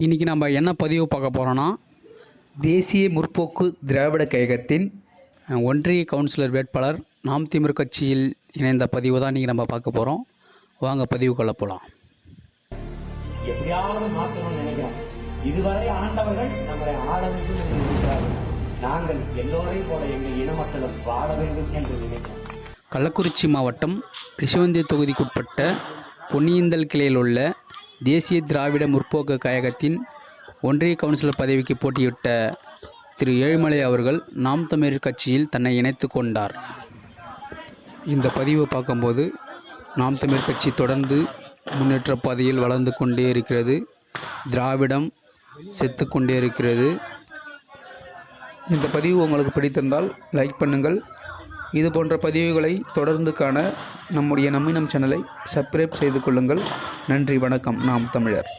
இன்றைக்கி நம்ம என்ன பதிவு பார்க்க போகிறோன்னா தேசிய முற்போக்கு திராவிட கழகத்தின் ஒன்றிய கவுன்சிலர் வேட்பாளர் நாம் திமிர் கட்சியில் இணைந்த பதிவு தான் இன்றைக்கி நம்ம பார்க்க போகிறோம் வாங்க பதிவுக்குள்ள போகலாம் எப்படியாவது மாற்றணும்னு நினைக்கிறோம் இதுவரை ஆண்டவர்கள் நம்மளை ஆள வேண்டும் என்று நினைக்கிறார்கள். நாங்கள் எல்லோரையும் போல எங்கள் இன மக்களும் வாழ வேண்டும் என்று நினைக்கிறோம் கள்ளக்குறிச்சி மாவட்டம் ரிஷவந்தி தொகுதிக்குட்பட்ட பொன்னியந்தல் கிளையில் உள்ள தேசிய திராவிட முற்போக்கு கழகத்தின் ஒன்றிய கவுன்சிலர் பதவிக்கு போட்டியிட்ட திரு ஏழுமலை அவர்கள் நாம் தமிழர் கட்சியில் தன்னை இணைத்து கொண்டார். இந்த பதிவை பார்க்கும்போது நாம் தமிழர் கட்சி தொடர்ந்து முன்னேற்ற பாதையில் வளர்ந்து கொண்டே இருக்கிறது. திராவிடம் செத்து கொண்டே இருக்கிறது. இந்த பதிவு உங்களுக்கு பிடித்திருந்தால் லைக் பண்ணுங்கள். இது போன்ற பதிவுகளை தொடர்ந்து காண நம்முடைய நம்மினம் சேனலை சப்ஸ்கிரைப் செய்து கொள்ளுங்கள். நன்றி வணக்கம். நாம் தமிழர்.